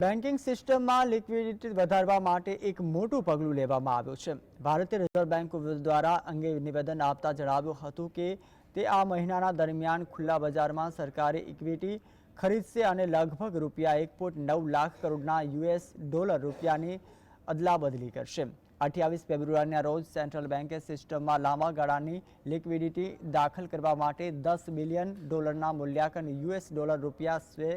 Banking સિસ્ટમમાં liquidity વધારવા માટે એક મોટું પગલું લેવામાં આવ્યું છે. ભારતીય રિઝર્વ બેન્ક દ્વારા અંગે નિવેદન આપતા જણાવ્યું હતું કે, તે આ મહિનાના દરમિયાન ખુલ્લા બજારમાં સરકારી ઇક્વિટી ખરીદશે અને લગભગ રૂપિયા એક પોઈન્ટ નવ લાખ કરોડના યુએસ ડોલર રૂપિયાની અદલાબદલી કરશે. અઠ્યાવીસ ફેબ્રુઆરીના રોજ સેન્ટ્રલ બેન્કે સિસ્ટમમાં લાંબા ગાળાની લિક્વિડિટી દાખલ કરવા માટે દસ બિલિયન ડોલરના મૂલ્યાંકન યુએસ ડોલર રૂપિયા સ્વે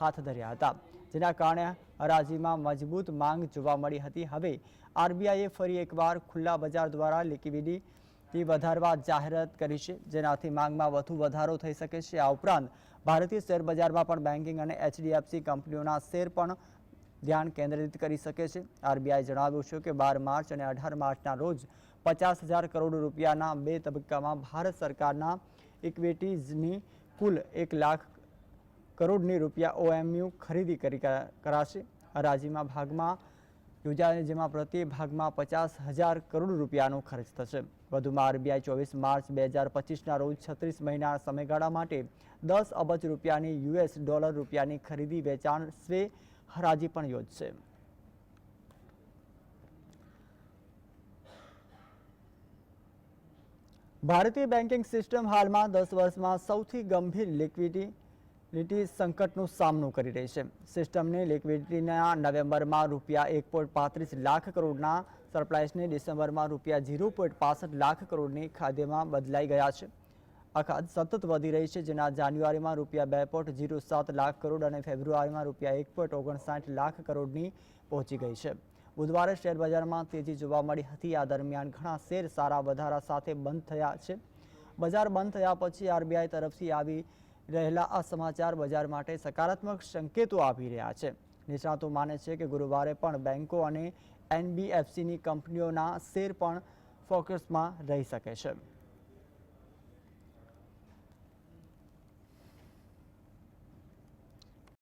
હાથ ધર્યા હતા. જેના કારણે હરાજીમાં મજબૂત માંગ જોવા મળી હતી. હવે આરબીઆઈએ ફરી એકવાર ખુલ્લા બજાર દ્વારા લિક્વિડિટી વધારવા જાહેરાત કરી છે, જેનાથી માંગમાં વધુ વધારો થઈ શકે છે. આ ઉપરાંત ભારતીય શેર બજારમાં પણ બેન્કિંગ અને એચડીએફસી કંપનીઓના શેર પણ ધ્યાન કેન્દ્રિત કરી શકે છે. આરબીઆઈ જણાવ્યું છે કે બાર માર્ચ અને અઢાર માર્ચના રોજ પચાસ હજાર કરોડ રૂપિયાના બે તબક્કામાં ભારત સરકારના ઇક્વિટીઝની કુલ એક લાખ કરોડની રૂપિયા ઓએમયુ ખરીદી કરી કરાશે. હરાજીમાં ભાગમાં યોજાશે જેમાં પ્રતિ ભાગમાં પચાસ હજાર કરોડ રૂપિયાનો ખર્ચ થશે. વધુમાં આરબીઆઈ ચોવીસ માર્ચ બે હજાર પચીસના રોજ છત્રીસ મહિના સમયગાળા માટે દસ અબજ રૂપિયાની યુએસ ડોલર રૂપિયાની ખરીદી વેચાણ સ્વે હરાજી પણ યોજશે. ભારતીય બેન્કિંગ સિસ્ટમ હાલમાં દસ વર્ષમાં સૌથી ગંભીર લિક્વિડિટી સંકટનો સામનો કરી રહી છે. સિસ્ટમની લિક્વિડિટીના નવેમ્બરમાં રૂપિયા એક પોઈન્ટ પાંત્રીસ લાખ કરોડના સરપ્લાઇસને ડિસેમ્બરમાં રૂપિયા ઝીરો પોઈન્ટ પાસઠ લાખ કરોડની ખાદ્યમાં બદલાઈ ગયા છે. આ સતત વધી રહી છે, જેના જાન્યુઆરીમાં રૂપિયા બે પોઈન્ટ ઝીરો સાત લાખ કરોડ અને ફેબ્રુઆરીમાં રૂપિયા એક પોઈન્ટ ઓગણસાઠ લાખ કરોડની પહોંચી ગઈ છે. બુધવારે શેર બજારમાં તેજી જોવા મળી હતી. આ દરમિયાન ઘણા શેર સારા વધારા સાથે બંધ થયા છે. બજાર બંધ થયા પછી આરબીઆઈ તરફથી આવી રહેલા આ સમાચાર બજાર માટે સકારાત્મક સંકેતો આપી રહ્યા છે. નિષ્ણાતો માને છે કે ગુરુવારે પણ બેન્કો અને એનબીએફસીની કંપનીઓના શેર પણ ફોકસમાં રહી શકે છે.